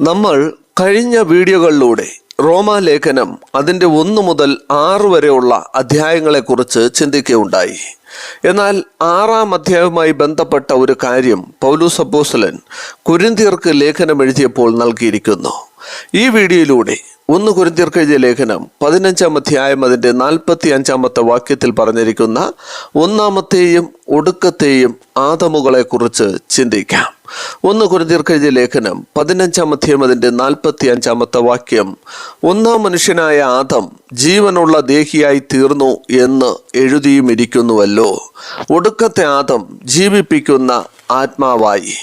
നമ്മൾ കഴിഞ്ഞ വീഡിയോകളിലൂടെ റോമാലേഖനം അതിന്റെ ഒന്ന് മുതൽ ആറ് വരെയുള്ള അധ്യായങ്ങളെക്കുറിച്ച് ചിന്തിക്കുകയുണ്ടായി. എന്നാൽ ആറാം അധ്യായവുമായി ബന്ധപ്പെട്ട ഒരു കാര്യം പൗലൂസ് അപ്പോസ്തലൻ കുരിന്തിയർക്ക് ലേഖനം എഴുതിയപ്പോൾ നൽകിയിരിക്കുന്നു. ഈ വീഡിയോയിലൂടെ ഒന്ന് കുരിന്തിയർക്ക് എഴുതിയ ലേഖനം പതിനഞ്ചാം അധ്യായം അതിന്റെ നാൽപ്പത്തി അഞ്ചാമത്തെ വാക്യത്തിൽ പറഞ്ഞിരിക്കുന്ന ഒന്നാമത്തെയും ഒടുക്കത്തെയും ആദമുകളെക്കുറിച്ച് ചിന്തിക്കാം. ഒന്ന് കുരുതീർക്ക് എഴുതിയ ലേഖനം പതിനഞ്ചാം അധ്യായം അതിന്റെ നാൽപ്പത്തി അഞ്ചാമത്തെ വാക്യം ഒന്നാം മനുഷ്യനായ ആദം ജീവനുള്ള ദേഹിയായി തീർന്നു എന്ന് എഴുതിയും ഇരിക്കുന്നുവല്ലോ ഒടുക്കത്തെ ആദം ജീവിപ്പിക്കുന്ന ആത്മാവായി.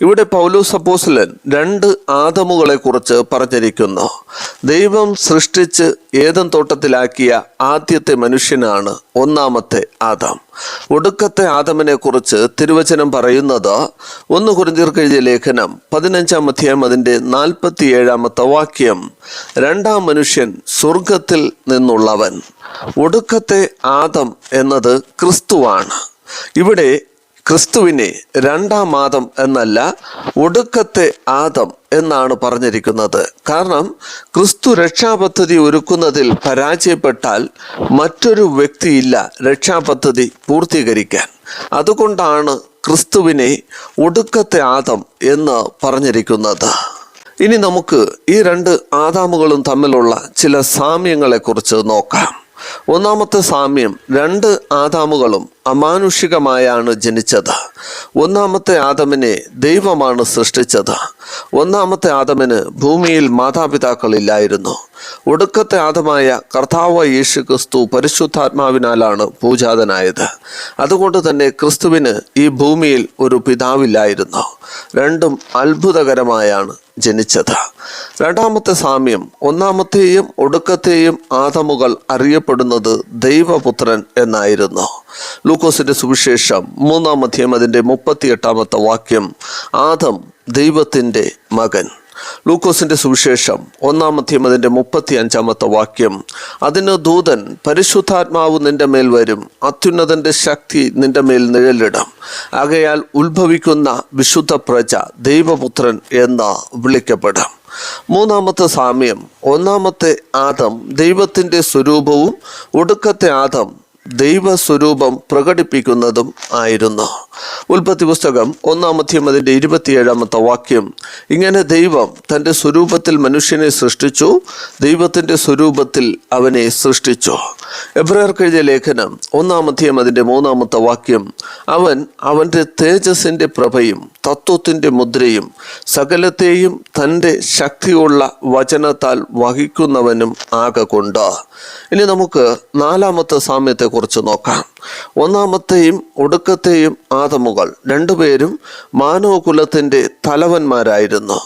ഇവിടെ പൗലോസ് അപ്പോസ്തലൻ രണ്ട് ആദമുകളെ കുറിച്ച് പറഞ്ഞിരിക്കുന്നു. ദൈവം സൃഷ്ടിച്ച് ഏതൻ തോട്ടത്തിലാക്കിയ ആദ്യത്തെ മനുഷ്യനാണ് ഒന്നാമത്തെ ആദം. ഒടുക്കത്തെ ആദമിനെ കുറിച്ച് തിരുവചനം പറയുന്നത് ഒന്ന് കുറിഞ്ചീർക്ക് എഴുതിയ ലേഖനം പതിനഞ്ചാം അധ്യായം അതിന്റെ നാൽപ്പത്തി ഏഴാമത്തെ വാക്യം. രണ്ടാം മനുഷ്യൻ സ്വർഗത്തിൽ നിന്നുള്ളവൻ. ഒടുക്കത്തെ ആദം എന്നത് ക്രിസ്തുവാണ്. ഇവിടെ ക്രിസ്തുവിനെ രണ്ടാം ആദം എന്നല്ല ഒടുക്കത്തെ ആദം എന്നാണ് പറഞ്ഞിരിക്കുന്നത്. കാരണം ക്രിസ്തു രക്ഷാപദ്ധതി ഒരുക്കുന്നതിൽ പരാജയപ്പെട്ടാൽ മറ്റൊരു വ്യക്തിയില്ല രക്ഷാപദ്ധതി പൂർത്തീകരിക്കാൻ. അതുകൊണ്ടാണ് ക്രിസ്തുവിനെ ഒടുക്കത്തെ ആദം എന്ന് പറഞ്ഞിരിക്കുന്നത്. ഇനി നമുക്ക് ഈ രണ്ട് ആദാമുകളും തമ്മിലുള്ള ചില സാമ്യങ്ങളെക്കുറിച്ച് നോക്കാം. ഒന്നാമത്തെ സാമ്യം രണ്ട് ആദാമുകളും അമാനുഷികമായാണ് ജനിച്ചത്. ഒന്നാമത്തെ ആദമിനെ ദൈവമാണ് സൃഷ്ടിച്ചത്. ഒന്നാമത്തെ ആദമിന് ഭൂമിയിൽ മാതാപിതാക്കളില്ലായിരുന്നു. ഒടുക്കത്തെ ആദമായ കർത്താവ് യേശു ക്രിസ്തു പരിശുദ്ധാത്മാവിനാലാണ് പൂജാതനായത്. അതുകൊണ്ട് തന്നെ ക്രിസ്തുവിന് ഈ ഭൂമിയിൽ ഒരു പിതാവില്ലായിരുന്നു. രണ്ടും അത്ഭുതകരമായാണ് ജനിച്ചത്. രണ്ടാമത്തെ സാമ്യം ഒന്നാമത്തെയും ഒടുക്കത്തെയും ആദമുകൾ അറിയപ്പെടുന്നത് ദൈവപുത്രൻ എന്നായിരുന്നു. ലൂക്കോസിന്റെ സുവിശേഷം മൂന്നാം അധ്യായം അതിന്റെ മുപ്പത്തിയെട്ടാമത്തെ വാക്യം ആദം ദൈവത്തിന്റെ മകൻ. ലൂക്കോസിന്റെ സുവിശേഷം ഒന്നാം അധ്യായം അതിന്റെ മുപ്പത്തി അഞ്ചാമത്തെ വാക്യം. അതിന് ദൂതൻ പരിശുദ്ധാത്മാവ് നിന്റെ മേൽ വരും. അത്യുന്നതന്റെ ശക്തി നിന്റെ മേൽ നിഴലിടും. ആകയാൽ ഉത്ഭവിക്കുന്ന വിശുദ്ധ പ്രജ ദൈവപുത്രൻ എന്ന് വിളിക്കപ്പെടും. മൂന്നാമത്തെ സാമ്യം. ഒന്നാമത്തെ ആദം ദൈവത്തിന്റെ സ്വരൂപവും ഒടുക്കത്തെ ആദം ദൈവസ്വരൂപം പ്രകടിപ്പിക്കുന്നതും ആയിരുന്നു. ഉൽപ്പത്തി പുസ്തകം ഒന്നാമത്തെയും അതിന്റെ ഇരുപത്തിയേഴാമത്തെ വാക്യം. ഇങ്ങനെ ദൈവം തന്റെ സ്വരൂപത്തിൽ മനുഷ്യനെ സൃഷ്ടിച്ചു. ദൈവത്തിന്റെ സ്വരൂപത്തിൽ അവനെ സൃഷ്ടിച്ചു. എബ്രായർക്ക് എഴുതിയ ലേഖനം ഒന്നാമത്തെയും അതിന്റെ മൂന്നാമത്തെ വാക്യം. അവൻ അവന്റെ തേജസ്സിന്റെ പ്രഭയും തത്വത്തിന്റെ മുദ്രയും സകലത്തെയും തന്റെ ശക്തിയുള്ള വചനത്താൽ വഹിക്കുന്നവനും ആകൊണ്ട് ഇനി നമുക്ക് നാലാമത്തെ സാമ്യത്തെക്കുറിച്ച് നോക്കാം. ഒന്നാമത്തെയും ഒടുക്കത്തെയും ആദമുകൾ. രണ്ടുപേരും മാനവകുലത്തിന്റെ തലവന്മാരായിരുന്നു.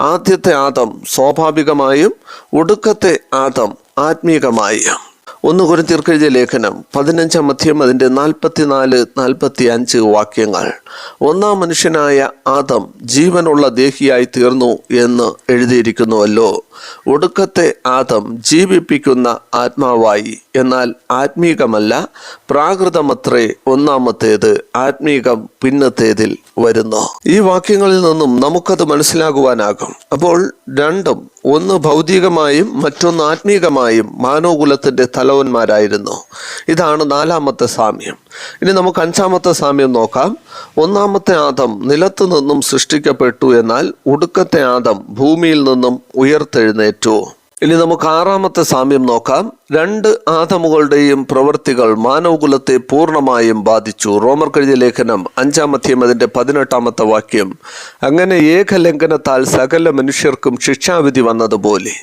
ആദ്യത്തെ ആദം സ്വാഭാവികമായും ഒടുക്കത്തെ ആദം ആത്മീകമായും. ഒന്ന് കുറിച്ചെഴുതിയ ലേഖനം പതിനഞ്ചാം അധ്യയം അതിന്റെ നാൽപ്പത്തിനാല് നാൽപ്പത്തി അഞ്ച് വാക്യങ്ങൾ. ഒന്നാം മനുഷ്യനായ ആദം ജീവനുള്ള ദേഹിയായി തീർന്നു എന്ന് എഴുതിയിരിക്കുന്നുവല്ലോ. ഒടുക്കത്തെ ആദം ജീവിപ്പിക്കുന്ന ആത്മാവായി. എന്നാൽ ആത്മീകമല്ല പ്രാകൃതമത്രേ ഒന്നാമത്തേത് ആത്മീകം പിന്നത്തേതിൽ വരുന്നു. ഈ വാക്യങ്ങളിൽ നിന്നും നമുക്കത് മനസ്സിലാകുവാനാകും. അപ്പോൾ രണ്ടും ഒന്ന് ഭൗതികമായും മറ്റൊന്ന് ആത്മീകമായും മാനവകുലത്തിന്റെ തലവന്മാരായിരുന്നു. ഇതാണ് നാലാമത്തെ സാമ്യം. ഇനി നമുക്ക് അഞ്ചാമത്തെ സാമ്യം നോക്കാം. ഒന്നാമത്തെ ആദം നിലത്തു നിന്നും സൃഷ്ടിക്കപ്പെട്ടു എന്നാൽ ഉടുക്കത്തെ ആദം ഭൂമിയിൽ നിന്നും ഉയർത്തെഴുന്നേറ്റു. ഇനി നമുക്ക് ആറാമത്തെ സാമ്യം നോക്കാം. രണ്ട് ആദമുകളുടെയും പ്രവൃത്തികൾ മാനവകുലത്തെ പൂർണമായും ബാധിച്ചു. റോമർ കഴിഞ്ഞ ലേഖനം അഞ്ചാമത്തെയും അതിന്റെ പതിനെട്ടാമത്തെ വാക്യം. അങ്ങനെ ഏകലംഘനത്താൽ സകല മനുഷ്യർക്കും ശിക്ഷാവിധി വന്നതുപോലെ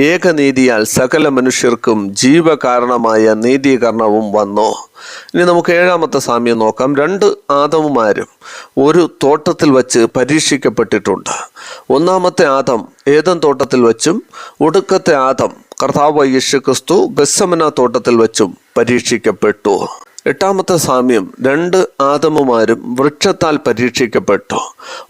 ഏകനീതിയാൽ സകല മനുഷ്യർക്കും ജീവകാരണമായ നീതീകരണവും വന്നു. ഇനി നമുക്ക് ഏഴാമത്തെ സാമ്യം നോക്കാം. രണ്ട് ആദമുമാരും ഒരു തോട്ടത്തിൽ വച്ച് പരീക്ഷിക്കപ്പെട്ടിട്ടുണ്ട്. ഒന്നാമത്തെ ആദം ഏതൻ തോട്ടത്തിൽ വച്ചും ഒടുക്കത്തെ ആദം കർത്താവ് യേശു ക്രിസ്തു ഗസ്സമന തോട്ടത്തിൽ വച്ചും പരീക്ഷിക്കപ്പെട്ടു. എട്ടാമത്തെ സാമ്യം രണ്ട് ആദമുമാരും വൃക്ഷത്താൽ പരീക്ഷിക്കപ്പെട്ടു.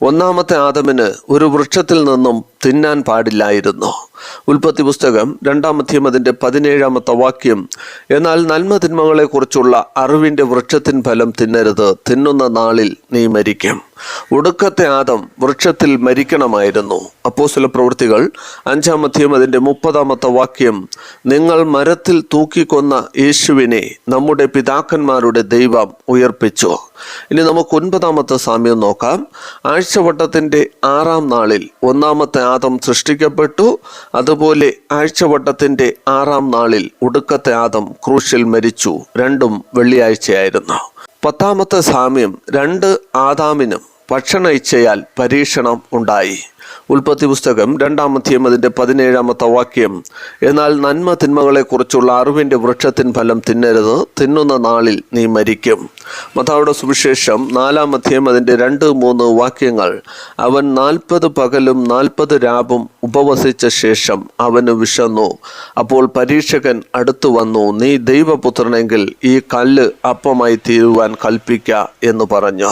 ഒന്നാമത്തെ ആദമിന് ഒരു വൃക്ഷത്തിൽ നിന്നും തിന്നാൻ പാടില്ലായിരുന്നു. ഉൽപ്പത്തി പുസ്തകം രണ്ടാമധ്യം അതിന്റെ പതിനേഴാമത്തെ വാക്യം. എന്നാൽ നന്മ തിന്മകളെക്കുറിച്ചുള്ള അറിവിന്റെ വൃക്ഷത്തിൻ ഫലം തിന്നരുത്. തിന്നുന്ന നാളിൽ നീ മരിക്കും. ഒടുക്കത്തെ ആദം വൃക്ഷത്തിൽ മരിക്കണമായിരുന്നു. അപ്പോസ്തല പ്രവൃത്തികൾ അഞ്ചാം അധ്യയം അതിന്റെ മുപ്പതാമത്തെ വാക്യം നിങ്ങൾ മരത്തിൽ തൂക്കിക്കൊന്ന യേശുവിനെ നമ്മുടെ പിതാക്കന്മാരുടെ ദൈവം ഉയർപ്പിച്ചു. ഇനി നമുക്ക് ഒൻപതാമത്തെ സാമ്യം നോക്കാം. ആഴ്ചവട്ടത്തിന്റെ ആറാം നാളിൽ ഒന്നാമത്തെ ആദം സൃഷ്ടിക്കപ്പെട്ടു. അതുപോലെ ആഴ്ചവട്ടത്തിന്റെ ആറാം നാളിൽ ഒടുക്കത്തെ ആദം ക്രൂശിൽ മരിച്ചു. രണ്ടും വെള്ളിയാഴ്ചയായിരുന്നു. പത്താമത്തെ സാമ്യം രണ്ട് ആദാമിനും ഭക്ഷണ ഇച്ഛയാൽ പരീക്ഷണം ഉണ്ടായി. ഉൽപ്പത്തി പുസ്തകം രണ്ടാമധ്യം അതിന്റെ പതിനേഴാമത്തെ വാക്യം. എന്നാൽ നന്മ തിന്മകളെക്കുറിച്ചുള്ള അറിവിന്റെ വൃക്ഷത്തിൻ ഫലം തിന്നരുത് തിന്നുന്ന നാളിൽ നീ മരിക്കും. മതാവിടെ സുവിശേഷം നാലാമധ്യം അതിന്റെ രണ്ട് മൂന്ന് വാക്യങ്ങൾ. അവൻ നാൽപ്പത് പകലും നാൽപ്പത് രാവും ഉപവസിച്ച ശേഷം അവന് വിശന്നു. അപ്പോൾ പരീക്ഷകൻ അടുത്തു വന്നു നീ ദൈവപുത്രനെങ്കിൽ ഈ കല്ല് അപ്പമായി തീരുവാൻ കൽപ്പിക്ക എന്ന് പറഞ്ഞു.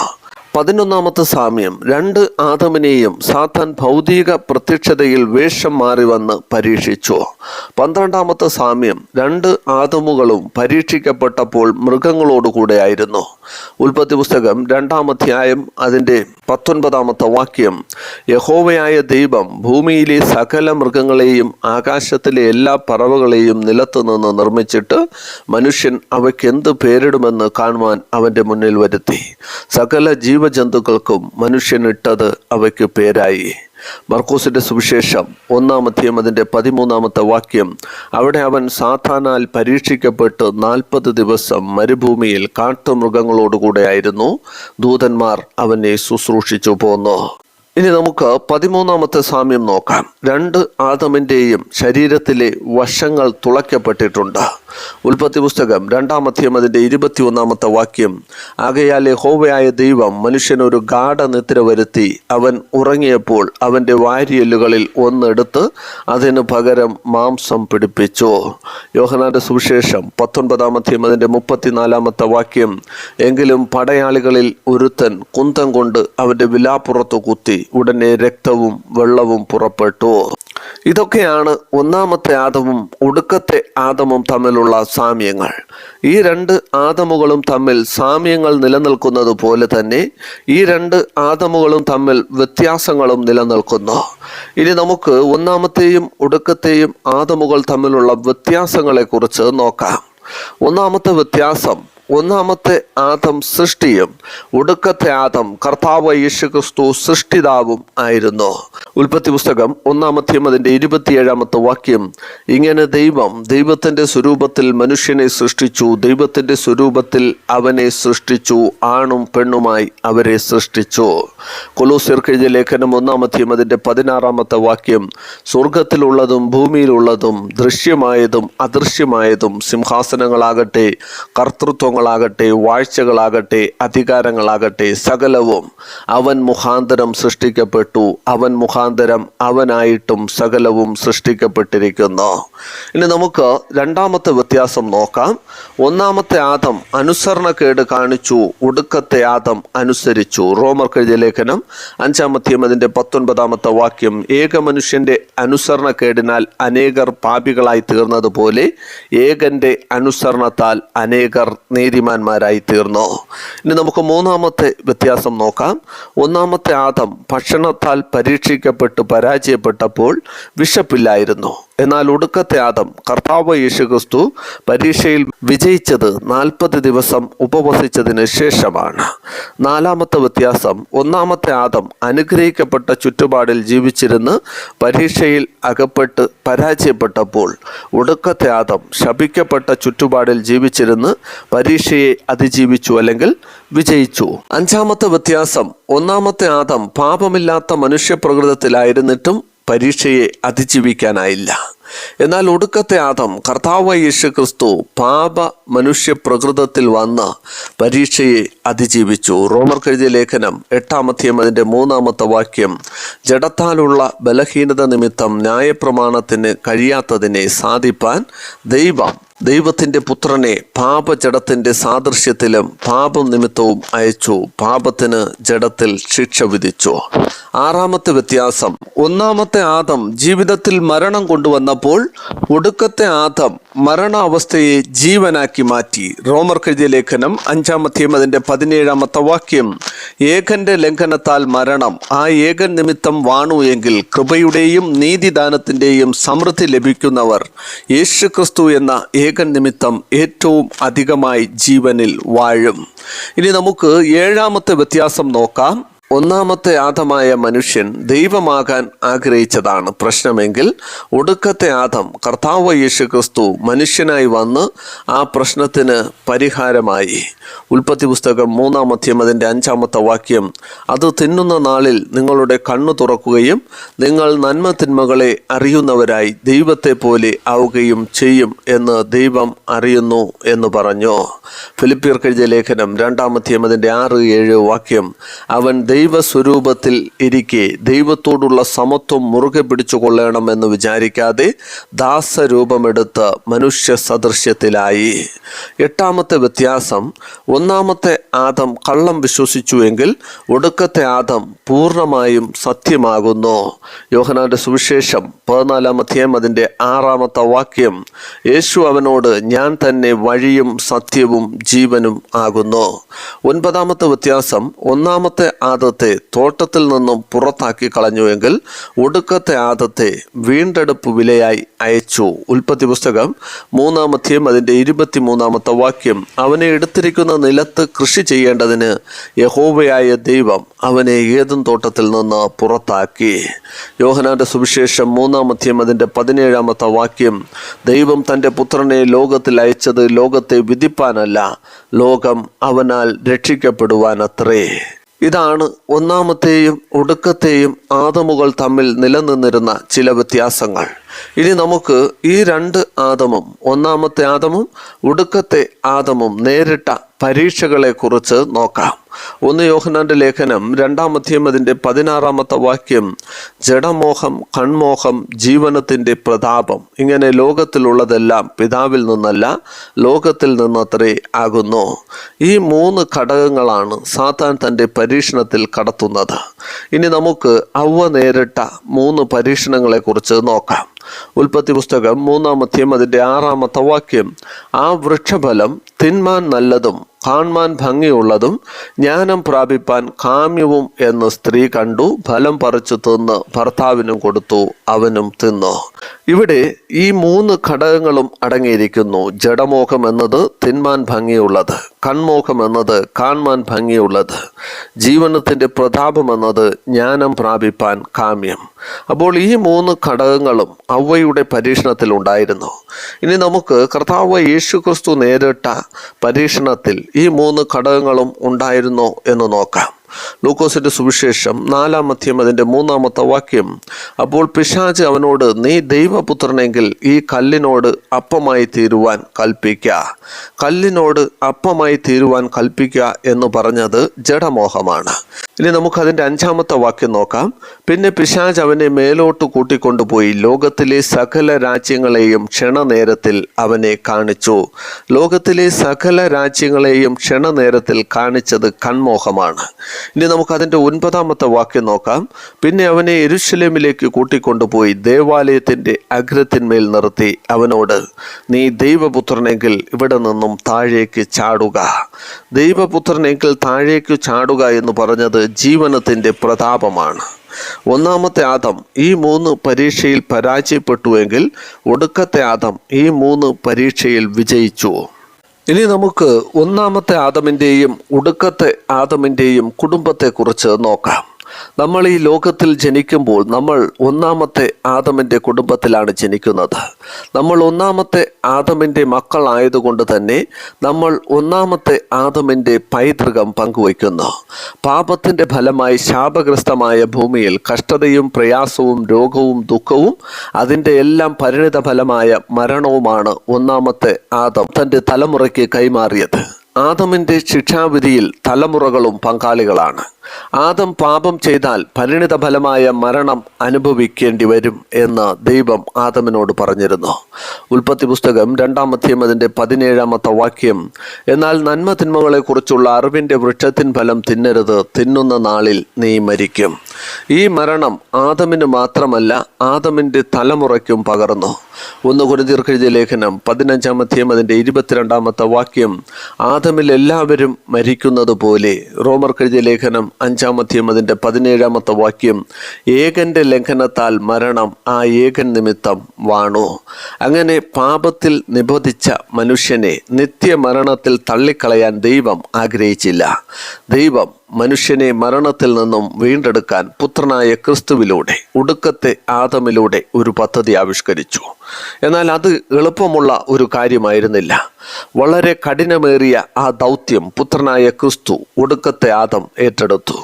പതിനൊന്നാമത്തെ സാമ്യം. രണ്ട് ആദമിനെയും സാത്താൻ ഭൗതിക പ്രത്യക്ഷതയിൽ വേഷം മാറി വന്ന് പരീക്ഷിച്ചു. പന്ത്രണ്ടാമത്തെ സാമ്യം രണ്ട് ആദമുകളും പരീക്ഷിക്കപ്പെട്ടപ്പോൾ മൃഗങ്ങളോടുകൂടെ ആയിരുന്നു ഉൽപ്പത്തി പുസ്തകം രണ്ടാം അധ്യായം അതിന്റെ പത്തൊൻപതാമത്തെ വാക്യം. യഹോവയായ ദൈവം ഭൂമിയിലെ സകല മൃഗങ്ങളെയും ആകാശത്തിലെ എല്ലാ പറവകളെയും നിലത്തു നിന്ന് നിർമ്മിച്ചിട്ട് മനുഷ്യൻ അവയ്ക്ക് എന്ത് പേരിടുമെന്ന് കാണുവാൻ അവന്റെ മുന്നിൽ വരുത്തി. സകല ജീവജന്തുക്കൾക്കും മനുഷ്യനിട്ടത് അവയ്ക്ക് പേരായി. മർക്കൂസിന്റെ സുവിശേഷം ഒന്നാമധ്യം അതിന്റെ പതിമൂന്നാമത്തെ വാക്യം. അവിടെ അവൻ സാധാനാൽ പരീക്ഷിക്കപ്പെട്ട് നാൽപ്പത് ദിവസം മരുഭൂമിയിൽ കാട്ടുമൃഗങ്ങളോടുകൂടെയായിരുന്നു ദൂതന്മാർ അവനെ ശുശ്രൂഷിച്ചു പോന്നു. ഇനി നമുക്ക് പതിമൂന്നാമത്തെ സാമ്യം നോക്കാം. രണ്ട് ആദമിന്റെയും ശരീരത്തിലെ വശങ്ങൾ തുളയ്ക്കപ്പെട്ടിട്ടുണ്ട്. ഉൽപ്പത്തി പുസ്തകം രണ്ടാമധ്യം അതിന്റെ ഇരുപത്തി ഒന്നാമത്തെ വാക്യം. ആകയാലെ ഹോവയായ ദൈവം മനുഷ്യനൊരു ഗാഠനിദ്ര വരുത്തി അവൻ ഉറങ്ങിയപ്പോൾ അവന്റെ വാരിയല്ലുകളിൽ ഒന്നെടുത്ത് അതിന് പകരം മാംസം പിടിപ്പിച്ചു. യോഹനാന്റെ സുവിശേഷം പത്തൊൻപതാമധ്യം അതിന്റെ മുപ്പത്തിനാലാമത്തെ വാക്യം. എങ്കിലും പടയാളികളിൽ ഒരുത്തൻ കുന്തം കൊണ്ട് അവന്റെ വിലാപ്പുറത്ത് കുത്തി ഉടനെ രക്തവും വെള്ളവും പുറപ്പെട്ടു. ഇതൊക്കെയാണ് ഒന്നാമത്തെ ആദമും ഒടുക്കത്തെ ആദമും തമ്മിലുള്ള സാമ്യങ്ങൾ. ഈ രണ്ട് ആദമുകളും തമ്മിൽ സാമ്യങ്ങൾ നിലനിൽക്കുന്നത് പോലെ തന്നെ ഈ രണ്ട് ആദമുകളും തമ്മിൽ വ്യത്യാസങ്ങളും നിലനിൽക്കുന്നു. ഇനി നമുക്ക് ഒന്നാമത്തെയും ഒടുക്കത്തെയും ആദമുകൾ തമ്മിലുള്ള വ്യത്യാസങ്ങളെക്കുറിച്ച് നോക്കാം. ഒന്നാമത്തെ വ്യത്യാസം ഒന്നാമത്തെ ആദം സൃഷ്ടിയും ഒടുക്കത്തെ ആദം കർത്താവ് യേശു ക്രിസ്തു സൃഷ്ടിതാവും ആയിരുന്നു. ഉൽപ്പത്തി പുസ്തകം ഒന്നാമത്തെയും അതിന്റെ ഇരുപത്തിയേഴാമത്തെ വാക്യം. ഇങ്ങനെ ദൈവം ദൈവത്തിന്റെ സ്വരൂപത്തിൽ മനുഷ്യനെ സൃഷ്ടിച്ചു ദൈവത്തിന്റെ സ്വരൂപത്തിൽ അവനെ സൃഷ്ടിച്ചു ആണും പെണ്ണുമായി അവരെ സൃഷ്ടിച്ചു. കൊലോസിർക്കെഴുതിയ ലേഖനം ഒന്നാമത്തെയും അതിന്റെ പതിനാറാമത്തെ വാക്യം. സ്വർഗത്തിലുള്ളതും ഭൂമിയിലുള്ളതും ദൃശ്യമായതും അദൃശ്യമായതും സിംഹാസനങ്ങളാകട്ടെ കർത്തൃത്വങ്ങളാകട്ടെ വാഴ്ചകളാകട്ടെ അധികാരങ്ങളാകട്ടെ സകലവും അവൻ മുഖാന്തരം സൃഷ്ടിക്കപ്പെട്ടു. അവൻ മുഖാന്തരം അവനായിട്ടും സകലവും സൃഷ്ടിക്കപ്പെട്ടിരിക്കുന്നു. ഇനി നമുക്ക് രണ്ടാമത്തെ വ്യത്യാസം നോക്കാം. ഒന്നാമത്തെ ആദം അനുസരണക്കേട് കാണിച്ചു ഒടുക്കത്തെ ആദം അനുസരിച്ചു. റോമർ കഴുതിയ ലേഖനം അഞ്ചാമത്തെയും അതിന്റെ പത്തൊൻപതാമത്തെ വാക്യം ഏക മനുഷ്യന്റെ അനുസരണക്കേടിനാൽ അനേകർ പാപികളായി തീർന്നതുപോലെ ഏകന്റെ അനുസരണത്താൽ അനേകർ നീതിമാന്മാരായി തീർന്നു? ഇനി നമുക്ക് മൂന്നാമത്തെ വ്യത്യാസം നോക്കാം. ഒന്നാമത്തെ ആദം ഭക്ഷണത്താൽ പരീക്ഷിക്കപ്പെട്ട് പരാജയപ്പെട്ടപ്പോൾ വിശപ്പില്ലായിരുന്നു. എന്നാൽ ഒടുക്കത്തെ ആദം കർത്താവ് യേശുക്രിസ്തു പരീക്ഷയിൽ വിജയിച്ചത് നാൽപ്പത് ദിവസം ഉപവസിച്ചതിന് ശേഷമാണ്. നാലാമത്തെ വ്യത്യാസം ഒന്നാമത്തെ ആദം അനുഗ്രഹിക്കപ്പെട്ട ചുറ്റുപാടിൽ ജീവിച്ചിരുന്ന് പരീക്ഷയിൽ അകപ്പെട്ട് പരാജയപ്പെട്ടപ്പോൾ ഒടുക്കത്തെ ആദം ശപിക്കപ്പെട്ട ചുറ്റുപാടിൽ ജീവിച്ചിരുന്ന് പരീക്ഷയെ അതിജീവിച്ചു അല്ലെങ്കിൽ വിജയിച്ചു. അഞ്ചാമത്തെ വ്യത്യാസം ഒന്നാമത്തെ ആദം പാപമില്ലാത്ത മനുഷ്യപ്രകൃതത്തിലായിരുന്നിട്ടും പരീക്ഷയെ അതിജീവിക്കാനായില്ല. എന്നാൽ ഒടുക്കത്തെ ആദം കർത്താവ് യേശു ക്രിസ്തു പാപ മനുഷ്യ പ്രകൃതത്തിൽ വന്ന് പരീക്ഷയെ അതിജീവിച്ചു. റോമർ കഴുതിയ ലേഖനം എട്ടാമത്തെയും അതിന്റെ മൂന്നാമത്തെ വാക്യം ജഡത്താലുള്ള ബലഹീനത നിമിത്തം ന്യായപ്രമാണത്തിന് കഴിയാത്തതിനെ സാധിപ്പാൻ ദൈവം ദൈവത്തിന്റെ പുത്രനെ പാപജടത്തിന്റെ സാദൃശ്യത്തിലും പാപം നിമിത്തവും അയച്ചു. പാപത്തിന് ജഡത്തിൽ ശിക്ഷ വിധിച്ചു. ആറാമത്തെ വ്യത്യാസം ഒന്നാമത്തെ ആദം ജീവിതത്തിൽ മരണം കൊണ്ടുവന്ന അപ്പോൾ ഒടുക്കത്തെ ആദം മരണാവസ്ഥയെ ജീവനാക്കി മാറ്റി. റോമർ കഴുതിയ ലേഖനം അഞ്ചാമത്തെയും അതിന്റെ പതിനേഴാമത്തെ വാക്യം. ഏകന്റെ ലംഘനത്താൽ മരണം ആ ഏകൻ നിമിത്തം വാണു എങ്കിൽ കൃപയുടെയും നീതിദാനത്തിന്റെയും സമൃദ്ധി ലഭിക്കുന്നവർ. യേശു ക്രിസ്തു എന്ന ഏകൻ നിമിത്തം ഏറ്റവും അധികമായി ജീവനിൽ വാഴും. ഇനി നമുക്ക് ഏഴാമത്തെ വ്യത്യാസം നോക്കാം. ഒന്നാമത്തെ ആദമായ മനുഷ്യൻ ദൈവമാകാൻ ആഗ്രഹിച്ചതാണ്. പ്രശ്നമെങ്കിൽ ഒടുക്കത്തെ ആദം കർത്താവ് യേശു ക്രിസ്തു മനുഷ്യനായി വന്ന് ആ പ്രശ്നത്തിന് പരിഹാരമായി. ഉൽപ്പത്തി പുസ്തകം മൂന്നാം അധ്യം അതിന്റെ അഞ്ചാമത്തെ വാക്യം അത് തിന്നുന്ന നാളിൽ നിങ്ങളുടെ കണ്ണു തുറക്കുകയും നിങ്ങൾ നന്മ തിന്മകളെ അറിയുന്നവരായി ദൈവത്തെ പോലെ ആവുകയും ചെയ്യും എന്ന് ദൈവം അറിയുന്നു എന്ന് പറഞ്ഞു. ഫിലിപ്പിയർ കഴിഞ്ഞ ലേഖനം രണ്ടാമധ്യം അതിന്റെ ആറ് ഏഴ് വാക്യം അവൻ ദൈവസ്വരൂപത്തിൽ ഇരിക്കെ ദൈവത്തോടുള്ള സമത്വം മുറുകെ പിടിച്ചു കൊള്ളണമെന്ന് വിചാരിക്കാതെ ദാസരൂപമെടുത്ത് മനുഷ്യ സദൃശ്യത്തിലായി എട്ടാമത്തെ വ്യത്യാസം ഒന്നാമത്തെ ആദം കള്ളം വിശ്വസിച്ചുവെങ്കിൽ ഒടുക്കത്തെ ആദം പൂർണമായും സത്യമാകുന്നു. യോഹനാന്റെ സുവിശേഷം പതിനാലാം അധ്യായം അതിന്റെ ആറാമത്തെ വാക്യം യേശു അവനോട് ഞാൻ തന്നെ വഴിയും സത്യവും ജീവനും ആകുന്നു. ഒൻപതാമത്തെ വ്യത്യാസം ഒന്നാമത്തെ ആദത്തെ തോട്ടത്തിൽ നിന്നും പുറത്താക്കി കളഞ്ഞുവെങ്കിൽ ഒടുക്കത്തെ ആദത്തെ വീണ്ടെടുപ്പ് വിലയായി അയച്ചു. ഉൽപ്പത്തി പുസ്തകം മൂന്നാമത്തെയും അതിന്റെ ഇരുപത്തിമൂന്നാമത്തെ വാക്യം. അവനെ എടുത്തിരിക്കുന്ന നിലത്ത് കൃഷി ചെയ്യേണ്ടതിന് യഹോവയായ ദൈവം അവനെ ഏതും തോട്ടത്തിൽ നിന്ന് പുറത്താക്കി. യോഹനാന്റെ സുവിശേഷം മൂന്നാമത്തെയും അതിന്റെ പതിനേഴാമത്തെ വാക്യം. ദൈവം തന്റെ പുത്രനെ ലോകത്തിൽ അയച്ചത് ലോകത്തെ വിധിപ്പാനല്ല ലോകം അവനാൽ രക്ഷിക്കപ്പെടുവാനത്രേ. ഇതാണ് ഒന്നാമത്തെയും ഒടുക്കത്തെയും ആദമുകൾ തമ്മിൽ നിലനിന്നിരുന്ന ചില വ്യത്യാസങ്ങൾ. ഇനി നമുക്ക് ഈ രണ്ട് ആദമും ഒന്നാമത്തെ ആദമും ഒടുക്കത്തെ ആദമും നേരിട്ട പരീക്ഷകളെ കുറിച്ച് നോക്കാം. ഒന്ന് യോഹനാന്റെ ലേഖനം രണ്ടാമധ്യം അതിന്റെ പതിനാറാമത്തെ വാക്യം. ജഡമോഹം കൺമോഹം ജീവനത്തിന്റെ പ്രതാപം. ഇങ്ങനെ ലോകത്തിലുള്ളതെല്ലാം പിതാവിൽ നിന്നല്ല ലോകത്തിൽ നിന്നത്രേ ആകുന്നു. ഈ മൂന്ന് ഘടകങ്ങളാണ് സാത്താൻ തന്റെ പരീക്ഷണത്തിൽ കടത്തുന്നത്. ഇനി നമുക്ക് അവ നേരിട്ട മൂന്ന് പരീക്ഷണങ്ങളെക്കുറിച്ച് നോക്കാം. ഉൽപ്പത്തി പുസ്തകം മൂന്നാമത്തെയും അതിന്റെ ആറാമത്തെ വാക്യം. ആ വൃക്ഷഫലം തിന്മാൻ നല്ലതും. കാൺമാൻ ഭംഗിയുള്ളതും ജ്ഞാനം പ്രാപിപ്പാൻ കാമ്യവും എന്ന് സ്ത്രീ കണ്ടു ഫലം പറിച്ചു തിന്ന് ഭർത്താവിനും കൊടുത്തു അവനും തിന്നു. ഇവിടെ ഈ മൂന്ന് ഘടകങ്ങളും അടങ്ങിയിരിക്കുന്നു. ജഡമോഹം എന്നത് തിന്മാൻ ഭംഗിയുള്ളത് കൺമോഹം എന്നത് കാൺമാൻ ഭംഗിയുള്ളത് ജീവനത്തിന്റെ പ്രതാപം എന്നത് ജ്ഞാനം പ്രാപിപ്പാൻ കാമ്യം. അപ്പോൾ ഈ മൂന്ന് ഘടകങ്ങളും അവയുടെ പരീക്ഷണത്തിൽ ഉണ്ടായിരുന്നു. ഇനി നമുക്ക് കർത്താവ് യേശു ക്രിസ്തു നേരിട്ട പരീക്ഷണത്തിൽ ഈ മൂന്ന് ഘടകങ്ങളും ഉണ്ടായിരുന്നോ എന്ന് നോക്കാം. ലൂക്കോസിന്റെ സുവിശേഷം നാലാം അധ്യം അതിന്റെ മൂന്നാമത്തെ വാക്യം. അപ്പോൾ പിശാജ് അവനോട് നീ ദൈവപുത്രനെങ്കിൽ ഈ കല്ലിനോട് അപ്പമായി തീരുവാൻ കൽപ്പിക്ക. കല്ലിനോട് അപ്പമായി തീരുവാൻ കൽപ്പിക്ക എന്ന് പറഞ്ഞത് ജഡമോഹമാണ്. ഇനി നമുക്ക് അതിന്റെ അഞ്ചാമത്തെ വാക്യം നോക്കാം. പിന്നെ പിശാജ് അവനെ മേലോട്ട് കൂട്ടിക്കൊണ്ടുപോയി ലോകത്തിലെ സകല രാജ്യങ്ങളെയും ക്ഷണനേരത്തിൽ അവനെ കാണിച്ചു. ലോകത്തിലെ സകല രാജ്യങ്ങളെയും ക്ഷണനേരത്തിൽ കാണിച്ചത് കൺമോഹമാണ്. ഇനി നമുക്ക് അതിന്റെ ഒൻപതാമത്തെ വാക്യം നോക്കാം. പിന്നെ അവനെ എരുശലേമിലേക്ക് കൂട്ടിക്കൊണ്ടുപോയി ദേവാലയത്തിന്റെ അഗ്രത്തിന്മേൽ നിർത്തി അവനോട് നീ ദൈവപുത്രനെങ്കിൽ ഇവിടെ നിന്നും താഴേക്ക് ചാടുക. ദൈവപുത്രനെങ്കിൽ താഴേക്ക് ചാടുക എന്ന് പറഞ്ഞത് ജീവനത്തിന്റെ പ്രതാപമാണ്. ഒന്നാമത്തെ ആദം ഈ മൂന്ന് പരീക്ഷയിൽ പരാജയപ്പെട്ടുവെങ്കിൽ ഒടുക്കത്തെ ആദം ഈ മൂന്ന് പരീക്ഷയിൽ വിജയിച്ചു. ഇനി നമുക്ക് ഒന്നാമത്തെ ആദമിന്റെയും ഉടുക്കത്തെ ആദമിന്റെയും കുടുംബത്തെക്കുറിച്ച് നോക്കാം. നമ്മൾ ഈ ലോകത്തിൽ ജനിക്കുമ്പോൾ നമ്മൾ ഒന്നാമത്തെ ആദമിന്റെ കുടുംബത്തിലാണ് ജനിക്കുന്നത്. നമ്മൾ ഒന്നാമത്തെ ആദമിന്റെ മക്കളായതുകൊണ്ട് തന്നെ നമ്മൾ ഒന്നാമത്തെ ആദമിന്റെ പൈതൃകം പങ്കുവയ്ക്കുന്നു. പാപത്തിന്റെ ഫലമായി ശാപഗ്രസ്തമായ ഭൂമിയിൽ കഷ്ടതയും പ്രയാസവും രോഗവും ദുഃഖവും അതിന്റെ എല്ലാം പരിണിത ഫലമായ മരണവുമാണ് ഒന്നാമത്തെ ആദം തന്റെ തലമുറയ്ക്ക് കൈമാറിയത്. ആദമിന്റെ ശിക്ഷാവിധിയിൽ തലമുറകളും പങ്കാളികളാണ്. ആദം പാപം ചെയ്താൽ പരിണിത ഫലമായ മരണം അനുഭവിക്കേണ്ടി വരും എന്ന് ദൈവം ആദമിനോട് പറഞ്ഞിരുന്നു. ഉൽപ്പത്തി പുസ്തകം രണ്ടാമത്തെയും അതിന്റെ പതിനേഴാമത്തെ വാക്യം എന്നാൽ നന്മ തിന്മകളെ കുറിച്ചുള്ള അറിവിന്റെ വൃക്ഷത്തിൻ ഫലം തിന്നരുത് തിന്നുന്ന നാളിൽ നീ മരിക്കും. ഈ മരണം ആദമിന് മാത്രമല്ല ആദമിന്റെ തലമുറയ്ക്കും പകർന്നു. ഒന്ന് കുരുതീർക്കെഴുതിയ ലേഖനം പതിനഞ്ചാം അധ്യയം അതിന്റെ ഇരുപത്തിരണ്ടാമത്തെ വാക്യം ആദമിൽ എല്ലാവരും മരിക്കുന്നത് പോലെ റോമർ കഴുതിയ ലേഖനം അഞ്ചാം അധ്യായം അതിന്റെ പതിനേഴാമത്തെ വാക്യം ഏകന്റെ ലംഘനത്താൽ മരണം ആ ഏകൻ നിമിത്തം വാണു. അങ്ങനെ പാപത്തിൽ നിബോധിച്ച മനുഷ്യനെ നിത്യമരണത്തിൽ തള്ളിക്കളയാൻ ദൈവം ആഗ്രഹിച്ചില്ല. ദൈവം മനുഷ്യനെ മരണത്തിൽ നിന്നും വീണ്ടെടുക്കാൻ പുത്രനായ ക്രിസ്തുവിലൂടെ ഒടുക്കത്തെ ആദമിലൂടെ ഒരു പദ്ധതി ആവിഷ്കരിച്ചു. എന്നാൽ അത് എളുപ്പമുള്ള ഒരു കാര്യമായിരുന്നില്ല. വളരെ കഠിനമേറിയ ആ ദൗത്യം പുത്രനായ ക്രിസ്തു ഒടുക്കത്തെ ആദം ഏറ്റെടുത്തു.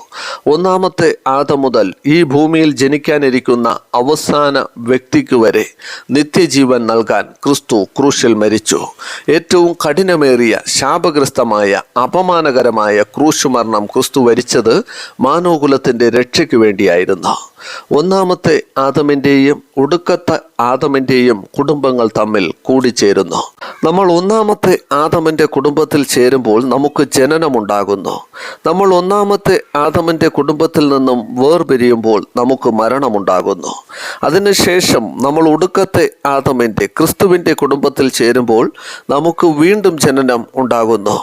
ഒന്നാമത്തെ ആദം മുതൽ ഈ ഭൂമിയിൽ ജനിക്കാനിരിക്കുന്ന അവസാന വ്യക്തിക്ക് വരെ നിത്യജീവൻ നൽകാൻ ക്രിസ്തു ക്രൂശിൽ മരിച്ചു. ഏറ്റവും കഠിനമേറിയ ശാപഗ്രസ്തമായ അപമാനകരമായ ക്രൂശുമരണം ക്രിസ്തു വരിച്ചത് മാനവകുലത്തിന്റെ രക്ഷയ്ക്ക് വേണ്ടിയായിരുന്നു. ഒന്നാമത്തെ ആദമിന്റെയും ഒടുക്കത്തെ ആദമിന്റെയും കുടുംബങ്ങൾ തമ്മിൽ കൂടിച്ചേരുന്നു. നമ്മൾ ഒന്നാമത്തെ ആദമിന്റെ കുടുംബത്തിൽ ചേരുമ്പോൾ നമുക്ക് ജനനമുണ്ടാകുന്നു. നമ്മൾ ഒന്നാമത്തെ ആദമിന്റെ കുടുംബത്തിൽ നിന്നും വേർപിരിയുമ്പോൾ നമുക്ക് മരണമുണ്ടാകുന്നു. അതിനുശേഷം നമ്മൾ ഒടുക്കത്തെ ആദമിന്റെ ക്രിസ്തുവിന്റെ കുടുംബത്തിൽ ചേരുമ്പോൾ നമുക്ക് വീണ്ടും ജനനം ഉണ്ടാകുന്നു.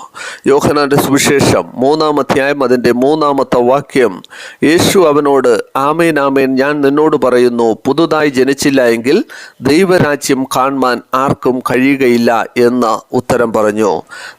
യോഹനാന്റെ സുവിശേഷം മൂന്നാം അധ്യായം അതിന്റെ മൂന്നാമത്തെ വാക്യം യേശു അവനോട് ആമേൻ ആമേൻ. ഞാൻ നിന്നോട് പറയുന്നു പുതുതായി ജനിച്ചില്ല എങ്കിൽ ദൈവരാജ്യം കാണുവാൻ ആർക്കും കഴിയുകയില്ല എന്ന് ഉത്തരം പറഞ്ഞു.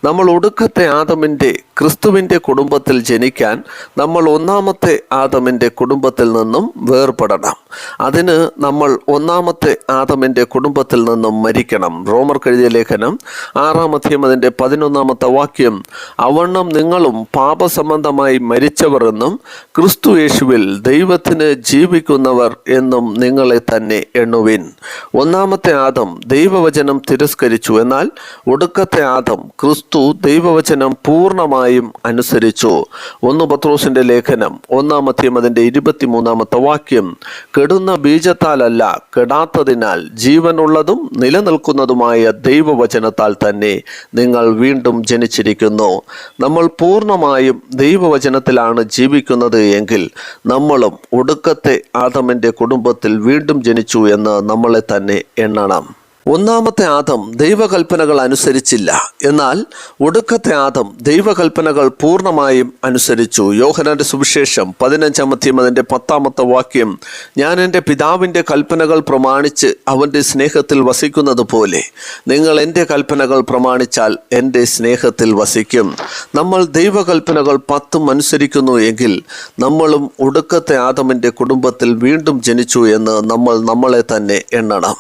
നമ്മൾ ഒടുക്കത്തെ ആദമിന്റെ ക്രിസ്തുവിന്റെ കുടുംബത്തിൽ ജനിക്കാൻ നമ്മൾ ഒന്നാമത്തെ ആദമിന്റെ കുടുംബത്തിൽ നിന്നും വേർപെടണം. അതിന് നമ്മൾ ഒന്നാമത്തെ ആദമിന്റെ കുടുംബത്തിൽ നിന്നും മരിക്കണം. റോമർ കഴുതിയ ലേഖനം ആറാം അധ്യയം അതിന്റെ പതിനൊന്നാമത്തെ വാക്യം അവണ്ണം നിങ്ങളും പാപസംബന്ധമായി മരിച്ചവർ എന്നും ക്രിസ്തു യേശുവിൽ ദൈവത്തിന് ജീവിക്കുന്നവർ എന്നും നിങ്ങളെ തന്നെ എണ്ണുവിൻ. ഒന്നാമത്തെ ആദം ദൈവവചനം തിരസ്കരിച്ചു. എന്നാൽ ഒടുക്കത്തെ ആദം ക്രിസ്തു ദൈവവചനം പൂർണമായും അനുസരിച്ചു. ഒന്ന് പത്രോസിന്റെ ലേഖനം ഒന്നാമത്തെയും അതിന്റെ ഇരുപത്തിമൂന്നാമത്തെ വാക്യം. കെടുന്ന ബീജത്താലല്ല കെടാത്തതിനാൽ ജീവനുള്ളതും നിലനിൽക്കുന്നതുമായ ദൈവവചനത്താൽ തന്നെ നിങ്ങൾ വീണ്ടും ജനിച്ചിരിക്കുന്നു. നമ്മൾ പൂർണമായും ദൈവവചനത്തിലാണ് ജീവിക്കുന്നത് എങ്കിൽ നമ്മളും ഒടുക്കത്തെ ആദമന്റെ കുടുംബത്തിൽ വീണ്ടും ജനിച്ചു എന്ന് നമ്മളെ തന്നെ എണ്ണണം. ഒന്നാമത്തെ ആദം ദൈവകൽപ്പനകൾ അനുസരിച്ചില്ല. എന്നാൽ ഒടുക്കത്തെ ആദം ദൈവകൽപ്പനകൾ പൂർണമായും അനുസരിച്ചു. യോഹനാന്റെ സുവിശേഷം പതിനഞ്ചാമത്തെയും അതിന്റെ പത്താമത്തെ വാക്യം ഞാൻ എന്റെ പിതാവിന്റെ കൽപ്പനകൾ പ്രമാണിച്ച് അവന്റെ സ്നേഹത്തിൽ വസിക്കുന്നത് പോലെ നിങ്ങൾ എന്റെ കൽപ്പനകൾ പ്രമാണിച്ചാൽ എന്റെ സ്നേഹത്തിൽ വസിക്കും. നമ്മൾ ദൈവകൽപ്പനകൾ പത്തും അനുസരിക്കുന്നു എങ്കിൽ നമ്മളും ഒടുക്കത്തെ ആദമിന്റെ കുടുംബത്തിൽ വീണ്ടും ജനിച്ചു എന്ന് നമ്മൾ നമ്മളെ തന്നെ എണ്ണണം.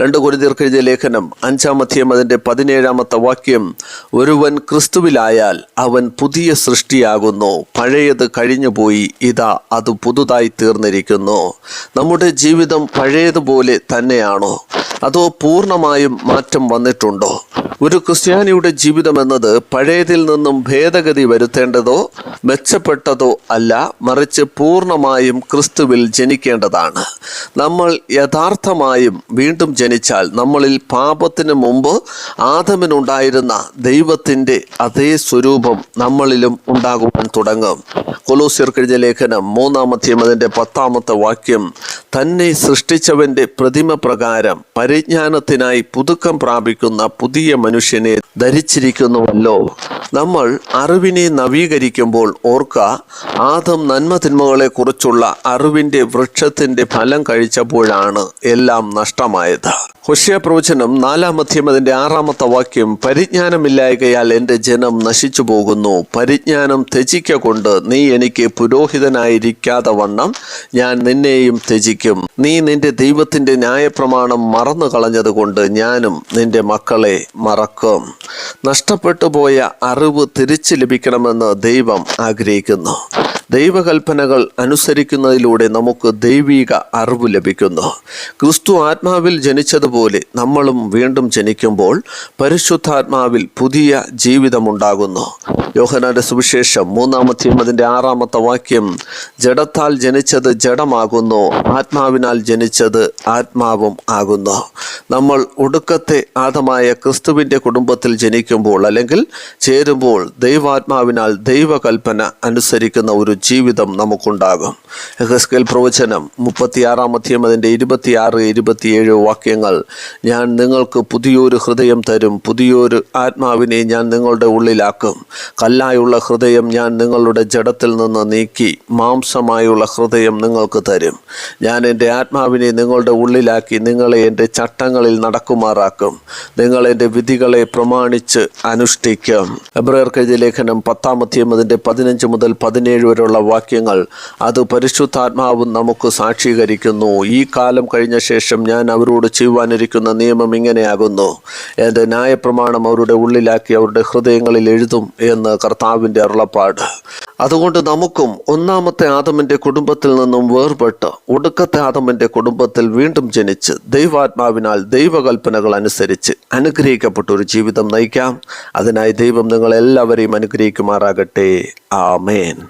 രണ്ട് കുരുതീർക്ക് എഴുതിയ ലേഖനം അഞ്ചാം അധ്യയം അതിന്റെ പതിനേഴാമത്തെ വാക്യം ഒരുവൻ ക്രിസ്തുവിലായാൽ അവൻ പുതിയ സൃഷ്ടിയാകുന്നു. പഴയത് കഴിഞ്ഞുപോയി ഇതാ അത് പുതുതായി തീർന്നിരിക്കുന്നു. നമ്മുടെ ജീവിതം പഴയതുപോലെ തന്നെയാണോ? അതോ പൂർണമായും മാറ്റം വന്നിട്ടുണ്ടോ? ഒരു ക്രിസ്ത്യാനിയുടെ ജീവിതം എന്നത് പഴയതിൽ നിന്നും ഭേദഗതി വരുത്തേണ്ടതോ മെച്ചപ്പെട്ടതോ അല്ല മറിച്ച് പൂർണമായും ക്രിസ്തുവിൽ ജനിക്കേണ്ടതാണ്. നമ്മൾ യഥാർത്ഥമായും വീണ്ടും ജനിച്ചാൽ നമ്മളിൽ പാപത്തിന് മുമ്പ് ആദമിനുണ്ടായിരുന്ന ദൈവത്തിന്റെ അതേ സ്വരൂപം നമ്മളിലും ഉണ്ടാകുവാൻ തുടങ്ങും. കൊലോസിയർക്കെഴുതിയ ലേഖനം മൂന്നാമത്തെയും അതിന്റെ പത്താമത്തെ വാക്യം തന്നെ സൃഷ്ടിച്ചവന്റെ പ്രതിമ പ്രകാരം പരിജ്ഞാനത്തിനായി പുതുക്കം പ്രാപിക്കുന്ന പുതിയ മനുഷ്യനെ ധരിച്ചിരിക്കുന്നുവല്ലോ. നമ്മൾ അറിവിനെ നവീകരിക്കുമ്പോൾ ഓർക്ക ആദം നന്മ തിന്മകളെ കുറിച്ചുള്ള അറിവിന്റെ വൃക്ഷത്തിന്റെ ഫലം കഴിച്ചപ്പോഴാണ് എല്ലാം നഷ്ടമായത്. ഹുഷ്യ പ്രവചനം നാലാം മധ്യം അതിന്റെ ആറാമത്തെ വാക്യം പരിജ്ഞാനമില്ലായകയാൽ എന്റെ ജനം നശിച്ചു പോകുന്നു പരിജ്ഞാനം ത്യജിക്ക കൊണ്ട് നീ എനിക്ക് പുരോഹിതനായിരിക്കാതെ വണ്ണം. ഞാൻ നിന്നെയും ത്യജിക്കും. നീ നിന്റെ ദൈവത്തിന്റെ ന്യായപ്രമാണം മറന്നു കളഞ്ഞതുകൊണ്ട് ഞാനും നിന്റെ മക്കളെ മറക്കും. നഷ്ടപ്പെട്ടു പോയ അറിവ് തിരിച്ചു ലഭിക്കണമെന്ന് ദൈവം ആഗ്രഹിക്കുന്നു. ദൈവകൽപ്പനകൾ അനുസരിക്കുന്നതിലൂടെ നമുക്ക് ദൈവിക അറിവ് ലഭിക്കുന്നു. ക്രിസ്തു ആത്മാവിൽ ജനിച്ചതുപോലെ നമ്മളും വീണ്ടും ജനിക്കുമ്പോൾ പരിശുദ്ധാത്മാവിൽ പുതിയ ജീവിതമുണ്ടാകുന്നു. യോഹനാന്റെ സുവിശേഷം മൂന്നാമത്തെയും അതിന്റെ ആറാമത്തെ വാക്യം ജഡത്താൽ ജനിച്ചത് ജഡമാകുന്നു ആത്മാവിനാൽ ജനിച്ചത് ആത്മാവും ആകുന്നു. നമ്മൾ ഒടുക്കത്തെ ആദമായ ക്രിസ്തുവിന്റെ കുടുംബത്തിൽ ജനിക്കുമ്പോൾ അല്ലെങ്കിൽ ചേരുമ്പോൾ ദൈവാത്മാവിനാൽ ദൈവകൽപ്പന അനുസരിക്കുന്ന ഒരു ജീവിതം നമുക്കുണ്ടാകും. എഹസ്കേൽ പ്രവചനം മുപ്പത്തിയാറാമത്തെയും അതിന്റെ ഇരുപത്തിയാറ് ഇരുപത്തിയേഴ് വാക്യങ്ങൾ ഞാൻ നിങ്ങൾക്ക് പുതിയൊരു ഹൃദയം തരും പുതിയൊരു ആത്മാവിനെ ഞാൻ നിങ്ങളുടെ ഉള്ളിലാക്കും. കല്ലായുള്ള ഹൃദയം ഞാൻ നിങ്ങളുടെ ജഡത്തിൽ നിന്ന് നീക്കി മാംസമായുള്ള ഹൃദയം നിങ്ങൾക്ക് തരും. ഞാൻ എന്റെ ആത്മാവിനെ നിങ്ങളുടെ ഉള്ളിലാക്കി നിങ്ങളെ എന്റെ ചട്ടങ്ങളിൽ നടക്കുമാറാക്കും. നിങ്ങൾ എന്റെ വിധികളെ പ്രമാണിച്ച് അനുഷ്ഠിക്കും. എബ്രയർക്ക് എഴുതിയ ലേഖനം പത്താമത്തെയും അതിന്റെ പതിനഞ്ച് മുതൽ പതിനേഴ് വരെയുള്ള വാക്യങ്ങൾ. അത് പരിശുദ്ധാത്മാവും നമുക്ക് സാക്ഷീകരിക്കുന്നു. ഈ കാലം കഴിഞ്ഞ ശേഷം ഞാൻ അവരോട് ചെയ്യുവാനിരിക്കുന്ന നിയമം ഇങ്ങനെയാകുന്നു. എന്റെ ന്യായപ്രമാണം അവരുടെ ഉള്ളിലാക്കി അവരുടെ ഹൃദയങ്ങളിൽ എഴുതും എന്ന് കർത്താവിന്റെ അരുളപ്പാട്. അതുകൊണ്ട് നമുക്കും ഒന്നാമത്തെ ആദമിന്റെ കുടുംബത്തിൽ നിന്നും വേർപെട്ട് ഒടുക്കത്തെ ആദമിന്റെ കുടുംബത്തിൽ വീണ്ടും ജനിച്ച് ദൈവാത്മാവിനാൽ ദൈവകൽപ്പനകൾ അനുസരിച്ച് അനുഗ്രഹിക്കപ്പെട്ട ഒരു ജീവിതം നയിക്കാം. അതിനായി ദൈവം നിങ്ങളെല്ലാവരെയും അനുഗ്രഹിക്കുമാറാകട്ടെ. ആമേൻ.